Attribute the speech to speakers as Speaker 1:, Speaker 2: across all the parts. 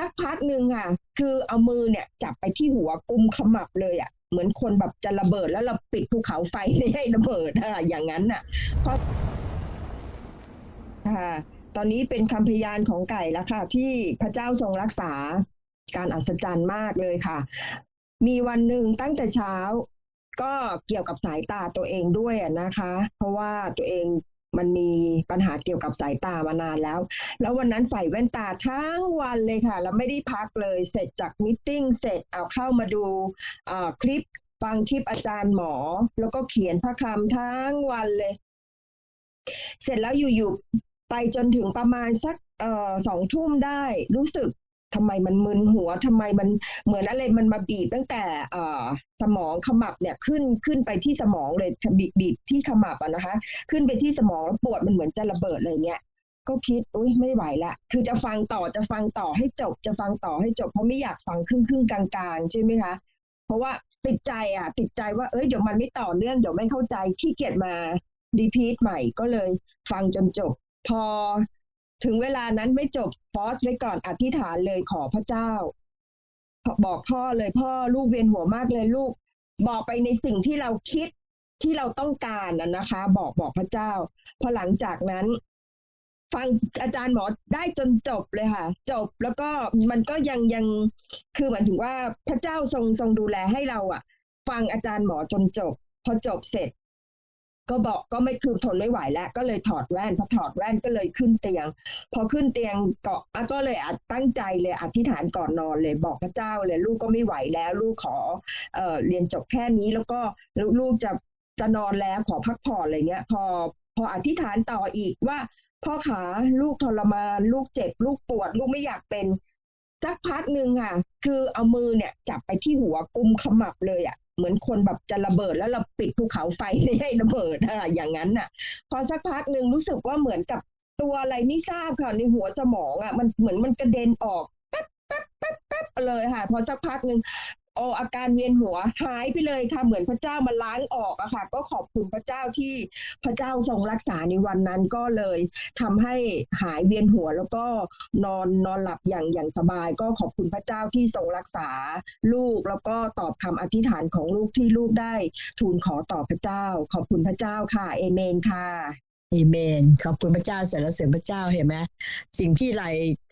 Speaker 1: สักพักหนึ่งค่ะ คือเอามือเนี่ยจับไปที่หัวกุมขมับเลยอะ่ะ เหมือนคนแบบจะระเบิดแล้วเราปิดภูเขาไฟไม่ให้ระเบิดอะอย่างนั้นน่ะเพราะค่ะตอนนี้เป็นคำพยานของไก่แล้วค่ะ ที่พระเจ้าทรงรักษาการอัศจรรย์มากเลยค่ะ มีวันหนึ่งตั้งแต่เช้าก็เกี่ยวกับสายตาตัวเองด้วยอะนะคะ เพราะว่าตัวเอง มันมีปัญหาเกี่ยวกับสายตามานานแล้ว แล้ววันนั้นใส่แว่นตาทั้งวันเลยค่ะ แล้วไม่ได้พักเลย เสร็จจากมิทติ้งเสร็จเอาเข้ามาดูคลิปฟังคลิปอาจารย์หมอ แล้วก็เขียนพระคำทั้งวันเลย เสร็จแล้วอยู่ๆไปจนถึงประมาณสักสองทุ่มได้รู้สึก ทำไมมันมึนหัวทำไมมันเหมือนอะไรมันมาบีบตั้งแต่เอ่อสมองขมับเนี่ยขึ้นขึ้นไปที่สมองเลยบีบบีบที่ขมับอะนะคะ ขึ้นไปที่สมองแล้วปวดมันเหมือนจะระเบิดเลยเนี่ยก็คิดอุ้ยไม่ไหวละ คือจะฟังต่อจะฟังต่อให้จบ จะฟังต่อให้จบเพราะไม่อยากฟังครึ่งครึ่งกลางๆใช่ไหมคะ เพราะว่าติดใจอะ ติดใจว่าเอ้ยเดี๋ยวมันไม่ต่อเนื่องเดี๋ยวไม่เข้าใจขี้เกียจมารีพีทใหม่ก็เลยฟังจนจบ พอ ถึงเวลานั้นไม่จบฟอสไว้ก่อนอธิษฐานเลยขอพระเจ้า บอกพ่อเลยพ่อลูกเวียนหัวมากเลยลูก บอกไปในสิ่งที่เราคิดที่เราต้องการนะนะคะ บอกบอกพระเจ้า พอหลังจากนั้น ฟังอาจารย์หมอได้จนจบเลยค่ะ จบแล้วก็มันก็ยังยังคือหมายถึงว่าพระเจ้าทรงทรงดูแลให้เราอะฟังอาจารย์หมอจนจบ พอจบเสร็จ ก็บอกก็ไม่คือทนไม่ไหวแล้ว ก็เลยถอดแว่นพอถอดแว่นก็เลยขึ้นเตียง พอขึ้นเตียงก็อะก็เลยตั้งใจเลยอธิษฐานก่อนนอนเลยบอกพระเจ้าเลยลูกก็ไม่ไหวแล้ว ลูกขอเอ่อเรียนจบแค่นี้แล้วก็ลูกจะจะนอนแล้วขอพักผ่อนอะไรเงี้ย พอพออธิษฐานต่ออีกว่าพ่อขาลูกทรมานลูกเจ็บ ลูกปวด ลูกไม่อยากเป็นสักพักหนึ่งค่ะ คือเอามือเนี่ยจับไปที่หัวกุมขมับเลยอะ เหมือนคนแบบจะระเบิดแล้วเราปิดภูเขาไฟไม่ให้ระเบิดอะอย่างนั้นน่ะ พอสักพักหนึ่งรู้สึกว่าเหมือนกับตัวอะไรไม่ทราบค่ะในหัวสมองอะมันเหมือนมันกระเด็นออกแป๊บแป๊บแป๊บแป๊บเลยค่ะ พอสักพักหนึ่ง โออาการเวียนหัวหายไปเลยค่ะ เหมือนพระเจ้ามาล้างออกอะค่ะ ก็ขอบคุณพระเจ้าที่พระเจ้าทรงรักษาในวันนั้นก็เลยทำให้หายเวียนหัวแล้วก็นอนนอนหลับอย่างอย่างสบาย ก็ขอบคุณพระเจ้าที่ทรงรักษาลูก แล้วก็ตอบคำอธิษฐานของลูกที่ลูกได้ทูลขอต่อพระเจ้า ขอบคุณพระเจ้าค่ะเอเมนค่ะ
Speaker 2: เอเมนขอบคุณพระเจ้าสรรเสริญพระเจ้าเห็นไหมสิ่งที่ไร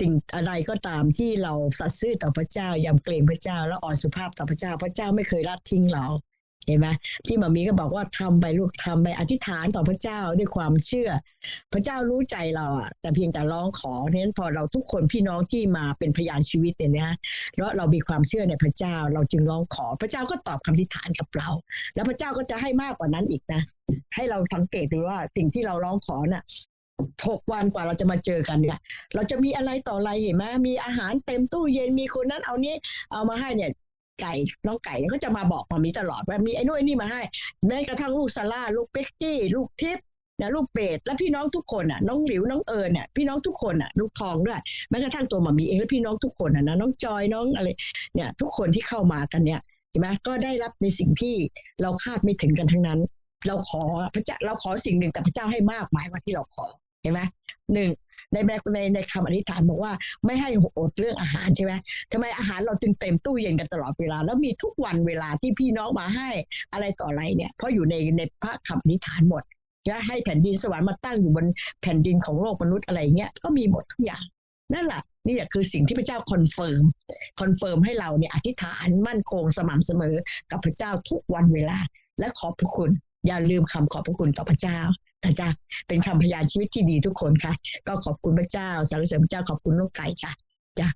Speaker 2: สิ่งอะไรก็ตามที่เราสัตย์ซื่อต่อพระเจ้ายำเกรงพระเจ้า แล้วอ่อนสุภาพต่อพระเจ้า พระเจ้าไม่เคยรัดทิ้งเรา เห็นไหมที่มามีก็บอกว่าทำไปลูกทำไปอธิษฐานต่อพระเจ้าด้วยความเชื่อ พระเจ้ารู้ใจเราอะแต่เพียงแต่ร้องขอเนั้นพอเราทุกคนพี่น้องที่มาเป็นพยานชีวิตเนี่ยนะแล้วเรามีความเชื่อในพระเจ้า เราจึงร้องขอ พระเจ้าก็ตอบคำอธิษฐานกับเรา แล้วพระเจ้าก็จะให้มากกว่านั้นอีกนะ ให้เราสังเกตดูว่าสิ่งที่เราร้องขอน่ะหกวันกว่าเราจะมาเจอกันเนี่ย เราจะมีอะไรต่ออะไรเห็นไหมมีอาหารเต็มตู้เย็นมีคนนั้นเอานี้เอามาให้เนี่ย ไก่น้องไก่ก็จะมาบอกมามีตลอดว่ามีไอ้นู่นไอ้นี่มาให้แม้กระทั่งลูกซาร่าลูกเป็กกี้ลูกทิพย์นะลูกเป็ดและพี่น้องทุกคนอะน้องหลิวน้องเอิญเนี่ยพี่น้องทุกคนอะลูกทองด้วยแม้กระทั่งตัวหมามีเองและพี่น้องทุกคนอะนะน้องจอยน้องอะไรเนี่ยทุกคนที่เข้ามากันเนี่ยเห็นไหมก็ได้รับในสิ่งที่เราคาดไม่ถึงกันทั้งนั้น เราขอพระเจ้าเราขอสิ่งหนึ่งแต่พระเจ้าให้มากมายกว่าที่เราขอเห็นไหมหนึ่ง ในในในในคำอธิษฐานบอกว่าไม่ให้อดเรื่องอาหารใช่ไหมทำไมอาหารเราจึงเต็มตู้เย็นกันตลอดเวลา แล้วมีทุกวันเวลาที่พี่น้องมาให้อะไรต่ออะไรเนี่ยเพราะอยู่ในในพระคำอธิษฐานหมดจะให้แผ่นดินสวรรค์มาตั้งอยู่บนแผ่นดินของโลกมนุษย์อะไรเงี้ยก็มีหมดทุกอย่างนั่นแหละนี่แหละคือสิ่งที่พระเจ้าคอนเฟิร์มคอนเฟิร์มให้เราเนี่ยอธิษฐานมั่นคงสม่ำเสมอกับพระเจ้าทุกวันเวลา และขอบพระคุณ อย่าลืมคำขอบพระคุณต่อพระเจ้า นะจ๊ะเป็นคำพยานชีวิตที่ดีทุกคนค่ะ ก็ขอบคุณพระเจ้าสารเสริมพระเจ้าขอบคุณลูกไก่จ้ะจ้ะ